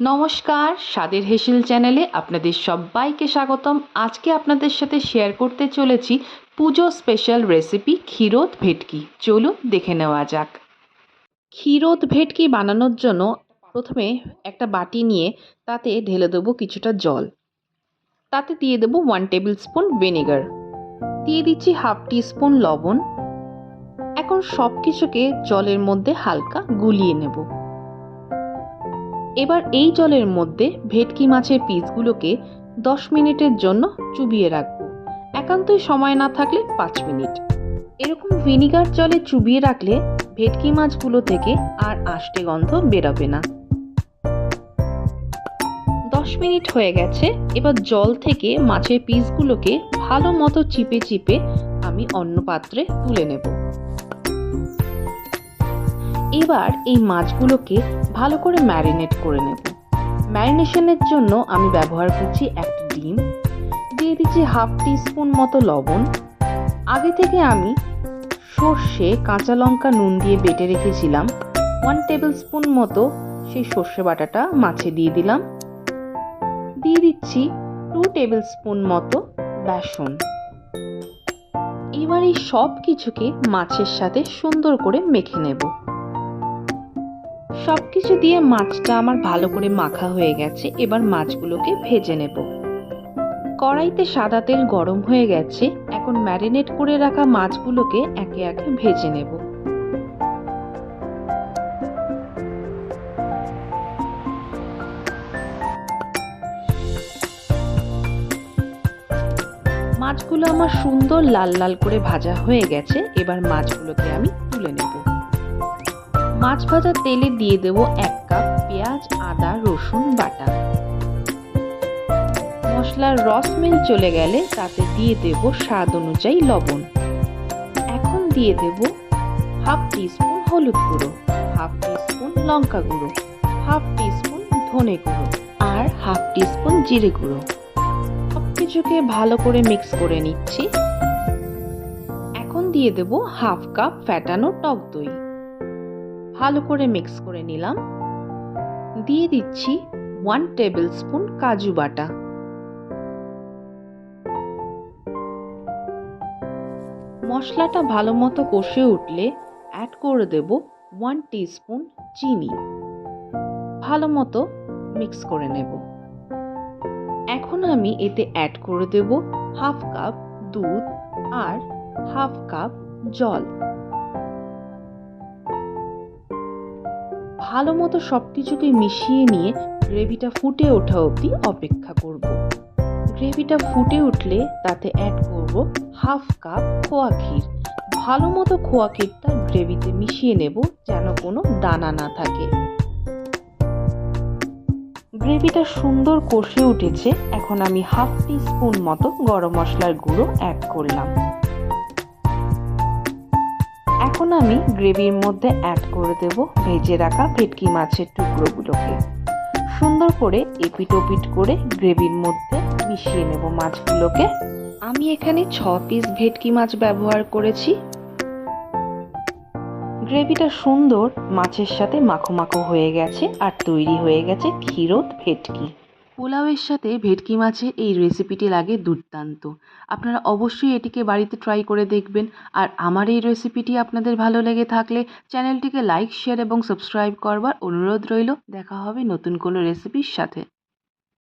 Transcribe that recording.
নমস্কার, স্বাদের হেসেল চ্যানেলে আপনাদের সবাইকে স্বাগতম। আজকে আপনাদের সাথে শেয়ার করতে চলেছি পুজো স্পেশাল রেসিপি ক্ষীরোদ ভেটকি। চলুন দেখে নেওয়া যাক। ক্ষীরোদ ভেটকি বানানোর জন্য প্রথমে একটা বাটি নিয়ে তাতে ঢেলে দেবো কিছুটা জল। তাতে দিয়ে দেবো ওয়ান টেবিল স্পুন ভিনেগার দিয়ে দিচ্ছি হাফ টি স্পুন লবণ। এখন সব কিছুকে জলের মধ্যে হালকা গুলিয়ে নেব। এবার এই জলের মধ্যে ভেটকি মাছের পিসগুলোকে দশ মিনিটের জন্য চুবিয়ে রাখব। একান্তই সময় না থাকলে পাঁচ মিনিট। এরকম ভিনিগার জলে চুবিয়ে রাখলে ভেটকি মাছগুলো থেকে আর আষ্টে গন্ধ বেরোবে না। দশ মিনিট হয়ে গেছে, এবার জল থেকে মাছের পিসগুলোকে ভালো মতো চিপে চিপে আমি অন্য পাত্রে তুলে নেব। এবার এই মাছগুলোকে ভালো করে ম্যারিনেট করে নেব। ম্যারিনেশনের জন্য আমি ব্যবহার করছি একটা ডিম। দিয়ে দিচ্ছি হাফ টিস্পুন মতো লবণ। আগে থেকে আমি সর্ষে, কাঁচা লঙ্কা, নুন দিয়ে বেটে রেখেছিলাম। ওয়ান টেবিল স্পুন মতো সেই সর্ষে বাটাটা মাছে দিয়ে দিলাম। দিয়ে দিচ্ছি টু টেবিল স্পুন মতো বেসন। এবার এই সব কিছুকে মাছের সাথে সুন্দর করে মেখে নেব। সব কিছু দিয়ে মাছটা আমার ভালো করে মাখা হয়ে গেছে, এবার মাছগুলোকে ভেজে নেব। কড়াইতে সাদা তেল গরম হয়ে গেছে, এখন ম্যারিনেট করে রাখা মাছগুলোকে একে একে ভেজে নেব। মাছগুলো আমার সুন্দর লাল লাল করে ভাজা হয়ে গেছে, এবার মাছগুলোকে আমি তুলে নেব। মাছ ভাজা তেলে দিয়ে দেব এক কাপ পেঁয়াজ, আদা, রসুন, বাটা। মশলার রস মিল চলে গেলে তাতে দিয়ে দেব স্বাদ অনুযায়ী লবণ। এখন দিয়ে দেব হাফ টিস্পুন হলুদ গুঁড়ো, হাফ টিস্পুন লঙ্কা গুঁড়ো, হাফ টিস্পুন ধনে গুঁড়ো আর হাফ টিস্পুন জিরে গুঁড়ো। সব কিছুকে ভালো করে মিক্স করে নিচ্ছি। এখন দিয়ে দেব হাফ কাপ ফ্যাটানো টক দই। ভালো করে মিক্স করে নিলাম। দিয়ে দিচ্ছি ওয়ান টেবিল স্পুন কাজু বাটা। মশলাটা ভালো মতো কষে উঠলে অ্যাড করে দেব ওয়ান স্পুন চিনি। ভালো মতো মিক্স করে নেব। এখন আমি এতে অ্যাড করে দেব হাফ কাপ দুধ আর হাফ কাপ জল। ভালো মতো সব কিছুকে মিশিয়ে নিয়ে গ্রেভিটা ফুটে ওঠা অবধি অপেক্ষা করব। গ্রেভিটা ফুটে উঠলে তাতে অ্যাড করব হাফ কাপ খোয়া ক্ষীর। ভালো মতো খোয়া ক্ষীরটা গ্রেভিতে মিশিয়ে নেব যেন কোনো দানা না থাকে। গ্রেভিটা সুন্দর কষে উঠেছে, এখন আমি হাফ টি স্পুন মতো গরম মশলার গুঁড়ো অ্যাড করলাম। এখন আমি গ্রেভির মধ্যে অ্যাড করে দেব ভেজে রাখা ভেটকি মাছের টুকরোগুলোকে। সুন্দর করে এপিট ওপিট করে গ্রেভির মধ্যে মিশিয়ে নেব মাছগুলোকে। আমি এখানে ছ পিস ভেটকি মাছ ব্যবহার করেছি। গ্রেভিটা সুন্দর মাছের সাথে মাখো মাখো হয়ে গেছে আর তৈরি হয়ে গেছে ক্ষীরোদ ভেটকি। পোলাওয়ের সাথে ভেটকি মাছের এই রেসিপিটি লাগে দুর্দান্ত। আপনারা অবশ্যই এটিকে বাড়িতে ট্রাই করে দেখবেন। আর আমার এই রেসিপিটি আপনাদের ভালো লেগে থাকলে চ্যানেলটিকে লাইক শেয়ার এবং সাবস্ক্রাইব করবার অনুরোধ রইল। দেখা হবে নতুন কোনো রেসিপির সাথে।